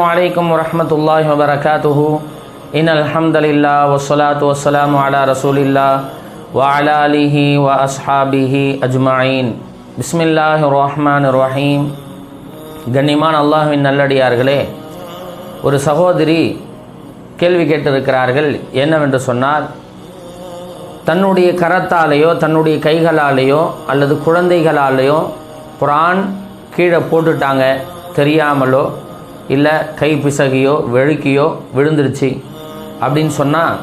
வலைக்கம் வரமத்துல்லாஹி வபரகாத்துஹு இன் அல்ஹம்தலில்லா வசலாத்து வசலாம் அலா ரசூலில்லா வஅலா அலிஹி வ அஸ்ஹாபிஹி அஜ்மாயின் பிஸ்மில்லாஹ் ரஹ்மான் ரஹீம் கண்ணிமான் அல்லாஹுவின் நல்லடியார்களே ஒரு சகோதரி கேள்வி கேட்டிருக்கிறார்கள். என்னவென்று சொன்னால் தன்னுடைய கரத்தாலேயோ தன்னுடைய கைகளாலேயோ அல்லது குழந்தைகளாலேயோ குரான் கீழே போட்டுட்டாங்க தெரியாமலோ இல்லை கை பிசகியோ வெழுக்கியோ விழுந்துருச்சு. அப்படின்னு சொன்னால்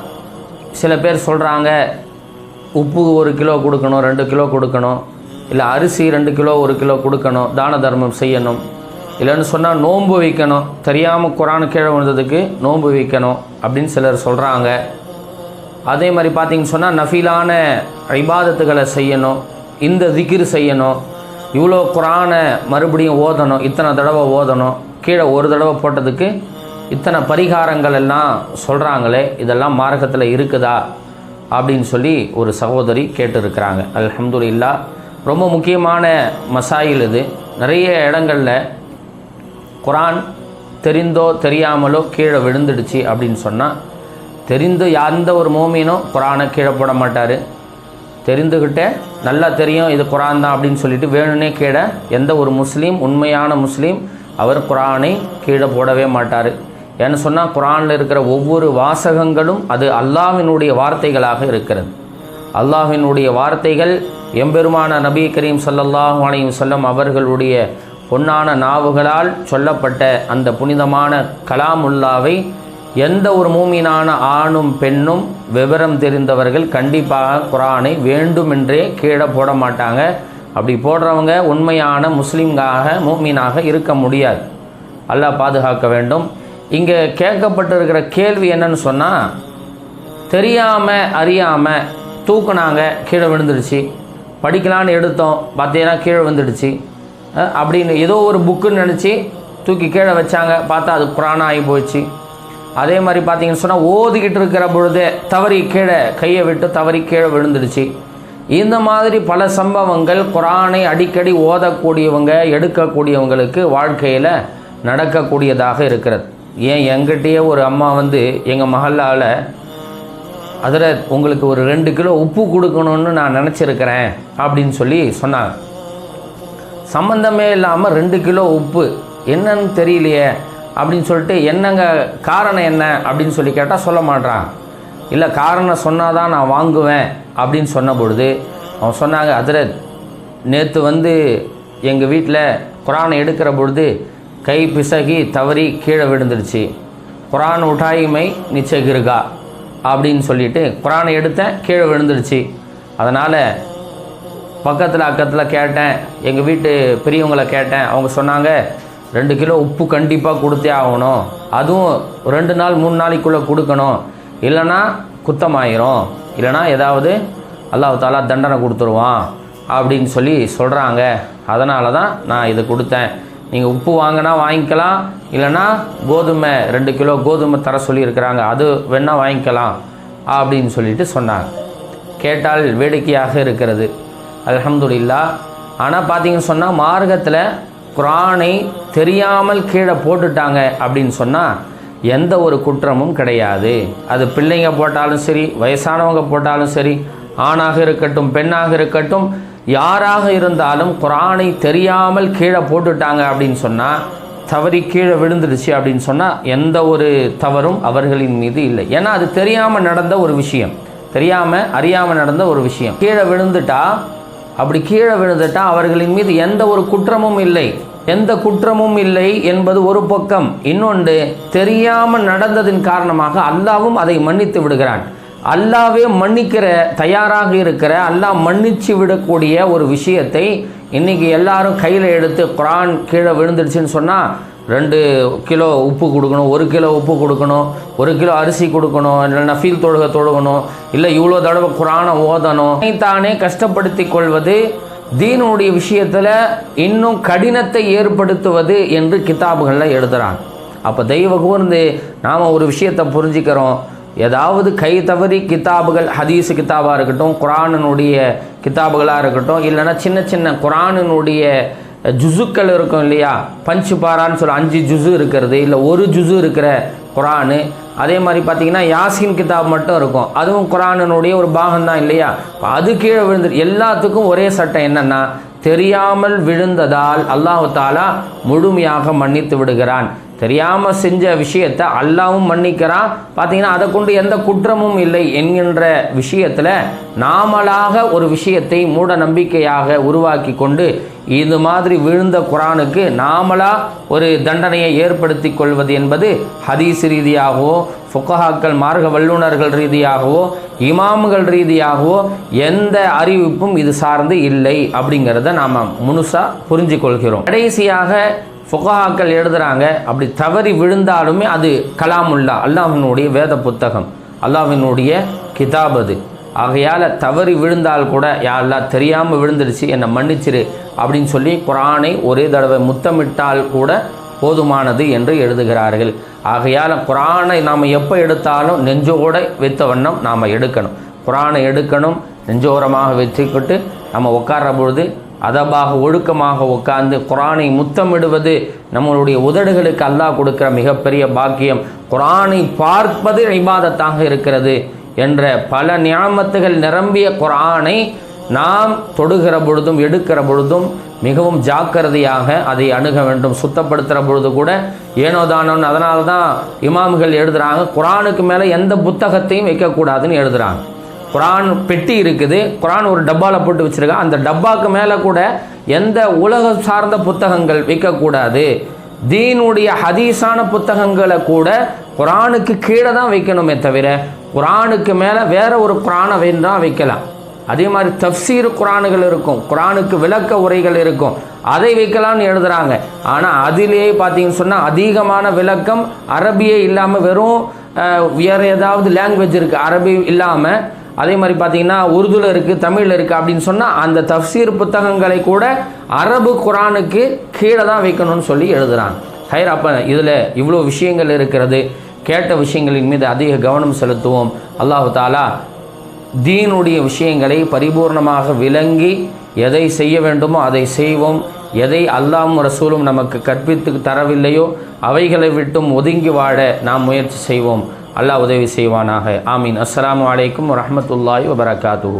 சில பேர் சொல்கிறாங்க உப்பு ஒரு கிலோ கொடுக்கணும் ரெண்டு கிலோ கொடுக்கணும் இல்லை அரிசி ரெண்டு கிலோ ஒரு கிலோ கொடுக்கணும் தான தர்மம் செய்யணும். இல்லைன்னு சொன்னால் நோன்பு வைக்கணும். தெரியாமல் குரான் கீழே விழுந்ததுக்கு நோன்பு வைக்கணும் அப்படின்னு சிலர் சொல்கிறாங்க அதே மாதிரி பார்த்திங்கன்னு சொன்னால் நஃபீலான ஐபாதத்துகளை செய்யணும் இந்த திக்ரு செய்யணும் இவ்வளோ குரானை மறுபடியும் ஓதணும் இத்தனை தடவை ஓதணும். கீழே ஒரு தடவை போட்டதுக்கு இத்தனை பரிகாரங்கள் எல்லாம் சொல்கிறாங்களே இதெல்லாம் மார்க்கத்தில் இருக்குதா? அப்படின்னு சொல்லி ஒரு சகோதரி கேட்டிருக்கிறாங்க. அல்ஹம்துலில்லா ரொம்ப முக்கியமான மசாயில் இது. நிறைய இடங்களில் குரான் தெரிந்தோ தெரியாமலோ கீழே விழுந்துடுச்சு அப்படின்னு சொன்னால் தெரிந்து எந்த ஒரு மோமீனும் குரானை கீழே போட மாட்டார். தெரிந்துக்கிட்டே நல்லா தெரியும் இது குரான் தான் அப்படின்னு சொல்லிட்டு வேணும்னே கீழே எந்த ஒரு முஸ்லீம் உண்மையான முஸ்லீம் அவர் குரானை கீழே போடவே மாட்டார். ஏன்னு சொன்னால் குரானில் இருக்கிற ஒவ்வொரு வாசகங்களும் அது அல்லாஹினுடைய வார்த்தைகளாக இருக்கிறது. அல்லாஹினுடைய வார்த்தைகள் எம்பெருமான நபி கரீம் ஸல்லல்லாஹு அலைஹி அவர்களுடைய பொன்னான நாவுகளால் சொல்லப்பட்ட அந்த புனிதமான கலாமுல்லாவை எந்த ஒரு மூமினான ஆணும் பெண்ணும் விவரம் தெரிந்தவர்கள் கண்டிப்பாக குரானை வேண்டுமென்றே கீழே போட மாட்டாங்க. அப்படி போடுறவங்க உண்மையான முஸ்லீம்காக மூமீனாக இருக்க முடியாது. அல்லாஹ் பாதுகாக்க வேண்டும். இங்கே கேட்கப்பட்டிருக்கிற கேள்வி என்னன்னு சொன்னால் தெரியாமல் அறியாமல் தூக்குனாங்க கீழே விழுந்துடுச்சு. படிக்கலான்னு எடுத்தோம் பார்த்தீங்கன்னா கீழே விழுந்துடுச்சு. அப்படின்னு ஏதோ ஒரு புக்குன்னு நினச்சி தூக்கி கீழே வச்சாங்க. பார்த்தா அது புராணம் ஆகி போச்சு. அதே மாதிரி பார்த்தீங்கன்னு சொன்னால் ஓதிக்கிட்டு இருக்கிற பொழுதே தவறி கீழே கையை விட்டு தவறி கீழே விழுந்துடுச்சு. இந்த மாதிரி பல சம்பவங்கள் குரானை அடிக்கடி ஓதக்கூடியவங்க எடுக்கக்கூடியவங்களுக்கு வாழ்க்கையில் நடக்கக்கூடியதாக இருக்கிறது. ஏன் எங்கிட்டயே ஒரு அம்மா வந்து எங்கள் மகளால் அதில் உங்களுக்கு ஒரு ரெண்டு கிலோ உப்பு கொடுக்கணும்னு நான் நினச்சிருக்கிறேன் அப்படின்னு சொல்லி சொன்னாங்க. சம்மந்தமே இல்லாமல் ரெண்டு கிலோ உப்பு என்னன்னு தெரியலையே அப்படின்னு சொல்லிட்டு என்னங்க காரணம் என்ன? அப்படின்னு சொல்லி கேட்டால் சொல்ல மாட்டான் இல்லை காரணம் சொன்னால் தான் நான் வாங்குவேன் அப்படின்னு சொன்ன பொழுது அவன் சொன்னாங்க அதில் நேற்று வந்து எங்கள் வீட்டில் குரானை எடுக்கிற பொழுது கை பிசகி தவறி கீழே விழுந்துருச்சு. குரான் உட்டாய்மை நிச்சகிருகா அப்படின்னு சொல்லிட்டு குரானை எடுத்தேன் கீழே விழுந்துருச்சு. அதனால் பக்கத்தில் அக்கத்தில் கேட்டேன் எங்கள் வீட்டு பெரியவங்களை கேட்டேன். அவங்க சொன்னாங்க ரெண்டு கிலோ உப்பு கண்டிப்பாக கொடுத்தே ஆகணும். அதுவும் ரெண்டு நாள் மூணு நாளைக்குள்ளே கொடுக்கணும். இல்லைன்னா குத்தமாயிரும். இல்லைன்னா ஏதாவது அல்லாஹ் தாலா தண்டனை கொடுத்துருவான் அப்படின்னு சொல்லி சொல்கிறாங்க அதனால தான் நான் இதை கொடுத்தேன். நீங்கள் உப்பு வாங்கினா வாங்கிக்கலாம். இல்லைன்னா கோதுமை ரெண்டு கிலோ கோதுமை தர சொல்லியிருக்கிறாங்க. அது வேணால் வாங்கிக்கலாம் அப்படின்னு சொல்லிட்டு சொன்னாங்க. கேட்டால் வேடிக்கையாக இருக்கிறது. அலமதுல்லா ஆனால் பார்த்தீங்கன்னு சொன்னால் மார்க்கத்தில் குரானை தெரியாமல் கீழே போட்டுட்டாங்க அப்படின்னு சொன்னால் எந்த ஒரு குற்றமும் கிடையாது. அது பிள்ளைங்க போட்டாலும் சரி வயசானவங்க போட்டாலும் சரி ஆணாக இருக்கட்டும் பெண்ணாக இருக்கட்டும் யாராக இருந்தாலும் குரானை தெரியாமல் கீழே போட்டுட்டாங்க அப்படின்னு சொன்னால் தவறி கீழே விழுந்துடுச்சு அப்படின்னு சொன்னால் எந்த ஒரு தவறும் அவர்களின் மீது இல்லை. ஏன்னா அது தெரியாமல் நடந்த ஒரு விஷயம். தெரியாமல் அறியாமல் நடந்த ஒரு விஷயம். கீழே விழுந்துட்டா அப்படி கீழே விழுந்துட்டா அவர்களின் மீது எந்த ஒரு குற்றமும் இல்லை. எந்த குற்றமும் இல்லை என்பது ஒரு பக்கம். இன்னொன்று தெரியாமல் நடந்ததின் காரணமாக அல்லாவும் அதை மன்னித்து விடுகிறான். அல்லாவே மன்னிக்கிற தயாராக இருக்கிற அல்லாஹ் மன்னிச்சு விடக்கூடிய ஒரு விஷயத்தை இன்னைக்கு எல்லாரும் கையில் எடுத்து குரான் கீழே விழுந்துடுச்சுன்னு சொன்னால் ரெண்டு கிலோ உப்பு கொடுக்கணும் ஒரு கிலோ உப்பு கொடுக்கணும் ஒரு கிலோ அரிசி கொடுக்கணும் இல்லை நஃபீல் தொழுக தொழுகணும் இல்லை இவ்வளோ தடவை குரானை ஓதணும். தானே கஷ்டப்படுத்தி கொள்வது தீனுடைய விஷயத்தில் இன்னும் கடினத்தை ஏற்படுத்துவது என்று கிதாபுகளில் எழுதுகிறாங்க அப்போ தெய்வ கூர்ந்து நாம் ஒரு விஷயத்தை புரிஞ்சுக்கிறோம். ஏதாவது கை தவறி கிதாபுகள் ஹதீஸ் கிதாபாக இருக்கட்டும் குரானினுடைய கிதாபுகளாக இருக்கட்டும் இல்லைன்னா சின்ன சின்ன குரானினுடைய ஜுசுக்கள் இருக்கும் இல்லையா? பஞ்சு பாரான்னு சொல்ல அஞ்சு ஜுசு இருக்கிறது. இல்லை ஒரு ஜுசு இருக்கிற குரானு. அதே மாதிரி பார்த்தீங்கன்னா யாசின் கிதாப் மட்டும் இருக்கும். அதுவும் குரானினுடைய ஒரு பாகம் தான் இல்லையா அது கீழே விழுந்து எல்லாத்துக்கும் ஒரே சட்டம் என்னென்னா தெரியாமல் விழுந்ததால் அல்லாஹு தாலா முழுமையாக மன்னித்து விடுகிறான். தெரியாமல் செஞ்ச விஷயத்தை அல்லாவும் மன்னிக்கிறான். பார்த்தீங்கன்னா அதை கொண்டு எந்த குற்றமும் இல்லை என்கின்ற விஷயத்தில் நாமளாக ஒரு விஷயத்தை மூட நம்பிக்கையாக உருவாக்கி கொண்டு இது மாதிரி விழுந்த குரானுக்கு நாமளா ஒரு தண்டனையை ஏற்படுத்தி கொள்வது என்பது ஹதீஸ் ரீதியாகவோ ஃபுகஹாக்கள் மார்க்க வல்லுநர்கள் ரீதியாகவோ இமாம்கள் ரீதியாகவோ எந்த அறிவிப்பும் இது சார்ந்து இல்லை அப்படிங்கிறத நாம் முழுசாக புரிஞ்சு கொள்கிறோம் கடைசியாக ஃபுகஹாக்கள் எழுதுகிறாங்க அப்படி தவறி விழுந்தாலுமே அது கலாமுல்லா அல்லாஹினுடைய வேத புத்தகம். அல்லாஹினுடைய கிதாப் அது. ஆகையால் தவறி விழுந்தால் கூட யாரெல்லாம் தெரியாமல் விழுந்துடுச்சு என்னை மன்னிச்சிரு அப்படின்னு சொல்லி குரானை ஒரே தடவை முத்தமிட்டால் கூட போதுமானது என்று எழுதுகிறார்கள். ஆகையால் குரானை நாம் எப்போ எடுத்தாலும் நெஞ்சோட வைத்த வண்ணம் நாம் எடுக்கணும். குரானை எடுக்கணும் நெஞ்சோரமாக வச்சுக்கிட்டு நம்ம உட்கார்ற பொழுது அதபாக ஒழுக்கமாக உட்கார்ந்து குரானை முத்தமிடுவது நம்மளுடைய உதடுகளுக்கு அல்லாஹ் கொடுக்கிற மிகப்பெரிய பாக்கியம். குரானை பார்ப்பது இபாதத்தாக இருக்கிறது என்ற பல நியாமத்துகள் நிரம்பிய குரானை நாம் தொடுகிற பொழுதும் எடுக்கிற பொழுதும் மிகவும் ஜாக்கிரதையாக அதை அணுக வேண்டும். சுத்தப்படுத்துகிற பொழுது கூட ஏனோ தானோன்னு அதனால தான் இமாம்கள் எழுதுகிறாங்க குரானுக்கு மேலே எந்த புத்தகத்தையும் வைக்கக்கூடாதுன்னு எழுதுகிறாங்க குரான் பெட்டி இருக்குது குரான் ஒரு டப்பாவில் போட்டு வச்சுருக்கா அந்த டப்பாக்கு மேலே கூட எந்த உலகம் சார்ந்த புத்தகங்கள் வைக்கக்கூடாது. தீனுடைய ஹதீஸான புத்தகங்களை கூட குரானுக்கு கீழே தான் வைக்கணுமே தவிர குரானுக்கு மேலே வேற ஒரு குரானை வேண்டாம் வைக்கலாம். அதே மாதிரி தப்சீர் குரானுகள் இருக்கும். குரானுக்கு விளக்க உரைகள் இருக்கும். அதை வைக்கலாம்னு எழுதுறாங்க. ஆனால் அதிலேயே பார்த்தீங்கன்னு சொன்னால் அதிகமான விளக்கம் அரபியே இல்லாமல் வெறும் வேறு ஏதாவது லாங்குவேஜ் இருக்குது அரபி இல்லாமல் அதே மாதிரி பார்த்தீங்கன்னா உருதுல இருக்குது தமிழில் இருக்குது அப்படின்னு சொன்னால் அந்த தஃசீர் புத்தகங்களை கூட அரபு குரானுக்கு கீழே தான் வைக்கணும்னு சொல்லி எழுதுறாங்க. ஹைர் அப்போ இதில் இவ்வளோ விஷயங்கள் இருக்கிறது. கேட்ட விஷயங்களின் மீது அதிக கவனம் செலுத்துவோம். அல்லாஹு தாலா தீனுடைய விஷயங்களை பரிபூர்ணமாக விளங்கி எதை செய்ய வேண்டுமோ அதை செய்வோம். எதை அல்லாஹ்வும் ரசூலும் நமக்கு கற்பித்து தரவில்லையோ அவைகளை விட்டும் ஒதுங்கி வாழ நாம் முயற்சி செய்வோம். அல்லாஹ் உதவி செய்வானாக. ஆமீன். அஸ்லாம் வலைக்கம் வரமத்துல்லாய் வபரகாத்து